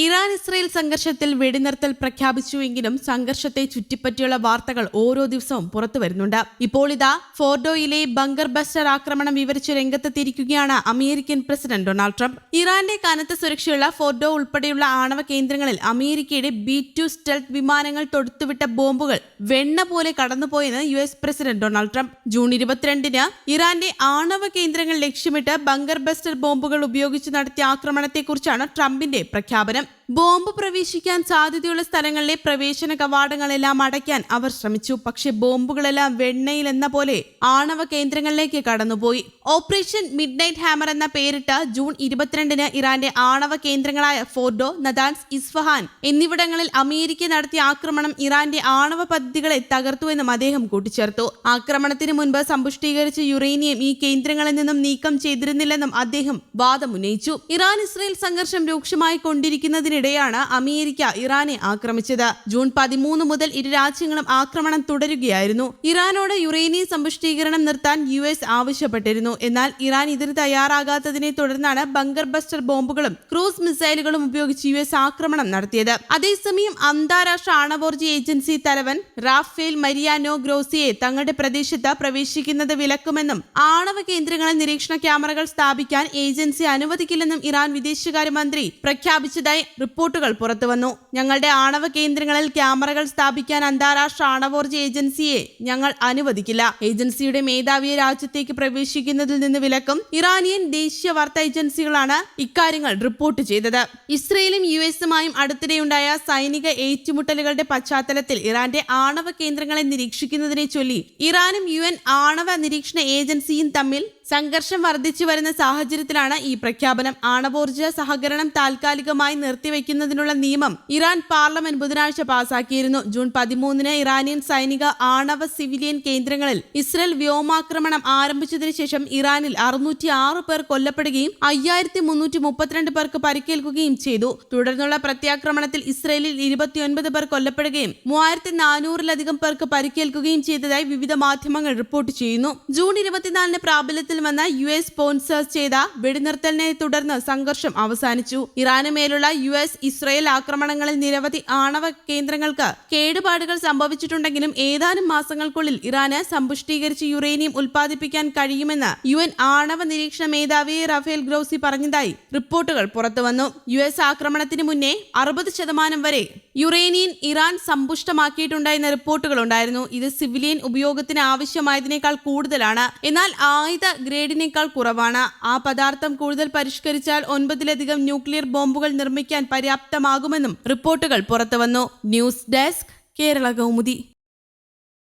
Iran Israel സംഘർഷത്തിൽ വെടിനിർത്തൽ പ്രഖ്യാപിച്ചുവെങ്കിലും സംഘർഷത്തെ ചുറ്റിപ്പറ്റിയുള്ള വാർത്തകൾ ഓരോ ദിവസവും പുറത്തു വരുന്നുണ്ട്. ഇപ്പോൾ ഇതാ ഫോർഡോയിലെ ബങ്കർ ബസ്റ്റർ ആക്രമണം വിവരിച്ച് രംഗത്തെത്തിയിരിക്കുകയാണ് അമേരിക്കൻ പ്രസിഡന്റ് ഡൊണാൾഡ് ട്രംപ്. ഇറാന്റെ കനത്ത സുരക്ഷയുള്ള ഫോർഡോ ഉൾപ്പെടെയുള്ള ആണവ കേന്ദ്രങ്ങളിൽ അമേരിക്കയുടെ ബി ടു സ്റ്റെൽത്ത് വിമാനങ്ങൾ തൊടുത്തുവിട്ട ബോംബുകൾ വെണ്ണ പോലെ കടന്നുപോയെന്ന് U S president Donald Trump. June ഇരുപത്തിരണ്ടിന് ഇറാന്റെ ആണവ കേന്ദ്രങ്ങൾ ലക്ഷ്യമിട്ട് ബങ്കർ ബസ്റ്റർ ബോംബുകൾ ഉപയോഗിച്ച് നടത്തിയ ആക്രമണത്തെക്കുറിച്ചാണ് ട്രംപിന്റെ പ്രഖ്യാപനം. can't ബോംബ് പ്രവേശിക്കാൻ സാധ്യതയുള്ള സ്ഥലങ്ങളിലെ പ്രവേശന കവാടങ്ങളെല്ലാം അടയ്ക്കാൻ അവർ ശ്രമിച്ചു. പക്ഷേ ബോംബുകളെല്ലാം വെണ്ണയിൽ എന്ന പോലെ ആണവ കേന്ദ്രങ്ങളിലേക്ക് കടന്നുപോയി. ഓപ്പറേഷൻ മിഡ് നൈറ്റ് ഹാമർ എന്ന പേരിട്ട ജൂൺ ഇരുപത്തിരണ്ടിന് ഇറാന്റെ ആണവ കേന്ദ്രങ്ങളായ ഫോർഡോ നദാൻസ് ഇസ്ഫഹാൻ എന്നിവിടങ്ങളിൽ അമേരിക്ക നടത്തിയ ആക്രമണം ഇറാന്റെ ആണവ പദ്ധതികളെ തകർത്തുവെന്നും അദ്ദേഹം കൂട്ടിച്ചേർത്തു. ആക്രമണത്തിന് മുൻപ് സമ്പുഷ്ടീകരിച്ച യുറേനിയം ഈ കേന്ദ്രങ്ങളിൽ നിന്നും നീക്കം ചെയ്തിരുന്നില്ലെന്നും അദ്ദേഹം വാദമുന്നയിച്ചു. ഇറാൻ ഇസ്രയേൽ സംഘർഷം രൂക്ഷമായി കൊണ്ടിരിക്കുന്നതിനിടെയാണ് അമേരിക്ക ഇറാനെ ആക്രമിച്ചത്. ജൂൺ പതിമൂന്ന് മുതൽ ഇരു രാജ്യങ്ങളും ആക്രമണം തുടരുകയായിരുന്നു. ഇറാനോട് യുറേനിയം സമ്പുഷ്ടീകരണം നിർത്താൻ യു എസ് ആവശ്യപ്പെട്ടിരുന്നു. എന്നാൽ ഇറാൻ ഇതിന് തയ്യാറാകാത്തതിനെ തുടർന്നാണ് ബങ്കർ ബസ്റ്റർ ബോംബുകളും ക്രൂസ് മിസൈലുകളും ഉപയോഗിച്ച് യു എസ് ആക്രമണം നടത്തിയത്. അതേസമയം അന്താരാഷ്ട്ര ആണവോർജ ഏജൻസി തലവൻ റാഫേൽ മരിയാനോ ഗ്രോസിയെ തങ്ങളുടെ പ്രദേശത്ത് പ്രവേശിക്കുന്നത് വിലക്കുമെന്നും ആണവ കേന്ദ്രങ്ങളിൽ നിരീക്ഷണ ക്യാമറകൾ സ്ഥാപിക്കാൻ ഏജൻസി അനുവദിക്കില്ലെന്നും ഇറാൻ വിദേശകാര്യമന്ത്രി പ്രഖ്യാപിച്ചതായി റിപ്പോർട്ടുകൾ പുറത്തുവന്നു ഞങ്ങളുടെ ആണവ കേന്ദ്രങ്ങളിൽ ക്യാമറകൾ സ്ഥാപിക്കാൻ അന്താരാഷ്ട്ര ആണവോർജ ഏജൻസിയെ ഞങ്ങൾ അനുവദിക്കില്ല. ഏജൻസിയുടെ മേധാവിയെ രാജ്യത്തേക്ക് പ്രവേശിക്കുന്നതിൽ നിന്ന് വിലക്കും ഇറാനിയൻ ദേശീയ വാർത്താ ഏജൻസികളാണ് ഇക്കാര്യങ്ങൾ റിപ്പോർട്ട് ചെയ്തത്. ഇസ്രയേലും യു എസുമായും അടുത്തിടെയുണ്ടായ സൈനിക ഏറ്റുമുട്ടലുകളുടെ പശ്ചാത്തലത്തിൽ ഇറാന്റെ ആണവ കേന്ദ്രങ്ങളെ നിരീക്ഷിക്കുന്നതിനെ ചൊല്ലി ഇറാനും യു ആണവ നിരീക്ഷണ ഏജൻസിയും തമ്മിൽ സംഘർഷം വർദ്ധിച്ചു വരുന്ന സാഹചര്യത്തിലാണ് ഈ പ്രഖ്യാപനം. ആണവോർജ സഹകരണം താൽക്കാലികമായി നിർത്തിവെക്കുന്നതിനുള്ള നിയമം ഇറാൻ പാർലമെന്റ് ബുധനാഴ്ച പാസാക്കിയിരുന്നു. ജൂൺ പതിമൂന്നിന് ഇറാനിയൻ സൈനിക ആണവ സിവിലിയൻ കേന്ദ്രങ്ങളിൽ ഇസ്രയേൽ വ്യോമാക്രമണം ആരംഭിച്ചതിനു ശേഷം ഇറാനിൽ അറുന്നൂറ്റി ആറ് പേർ കൊല്ലപ്പെടുകയും അയ്യായിരത്തി മുന്നൂറ്റി മുപ്പത്തിരണ്ട് പേർക്ക് പരിക്കേൽക്കുകയും ചെയ്തു. തുടർന്നുള്ള പ്രത്യാക്രമണത്തിൽ ഇസ്രയേലിൽ ഇരുപത്തിയൊൻപത് പേർ കൊല്ലപ്പെടുകയും മൂവായിരത്തി നാനൂറിലധികം പേർക്ക് പരിക്കേൽക്കുകയും ചെയ്തതായി വിവിധ മാധ്യമങ്ങൾ റിപ്പോർട്ട് ചെയ്യുന്നു. ജൂൺ ഇരുപത്തിനാലിന് പ്രാബല്യത്തിൽ വന്ന യു എസ് സ്പോൺസർ ചെയ്ത വെടിനിർത്തലിനെ തുടർന്ന് സംഘർഷം അവസാനിച്ചു. ഇറാന് മേലുള്ള യു എസ് ഇസ്രയേൽ ആക്രമണങ്ങളിൽ നിരവധി ആണവ കേന്ദ്രങ്ങൾക്ക് കേടുപാടുകൾ സംഭവിച്ചിട്ടുണ്ടെങ്കിലും ഏതാനും മാസങ്ങൾക്കുള്ളിൽ ഇറാന് സമ്പുഷ്ടീകരിച്ച് യുറേനിയം ഉൽപ്പാദിപ്പിക്കാൻ കഴിയുമെന്ന് യു എൻ ആണവ നിരീക്ഷണ മേധാവി റഫേൽ ഗ്രൌസി പറഞ്ഞതായി റിപ്പോർട്ടുകൾ പുറത്തുവന്നു. യു എസ് ആക്രമണത്തിന് മുന്നേ അറുപത് ശതമാനം വരെ യുറേനിയൻ ഇറാൻ സമ്പുഷ്ടമാക്കിയിട്ടുണ്ടായിരുന്ന റിപ്പോർട്ടുകൾ ഉണ്ടായിരുന്നു. ഇത് സിവിലിയൻ ഉപയോഗത്തിന് ആവശ്യമായതിനേക്കാൾ കൂടുതലാണ്. എന്നാൽ ആയുധ ഗ്രേഡിനേക്കാൾ കുറവാണ്. ആ പദാർത്ഥം കൂടുതൽ പരിഷ്കരിച്ചാൽ ഒൻപതിലധികം ന്യൂക്ലിയർ ബോംബുകൾ നിർമ്മിക്കാൻ പര്യാപ്തമാകുമെന്നും റിപ്പോർട്ടുകൾ പുറത്തുവന്നു. News desk Kerala Kaumudi.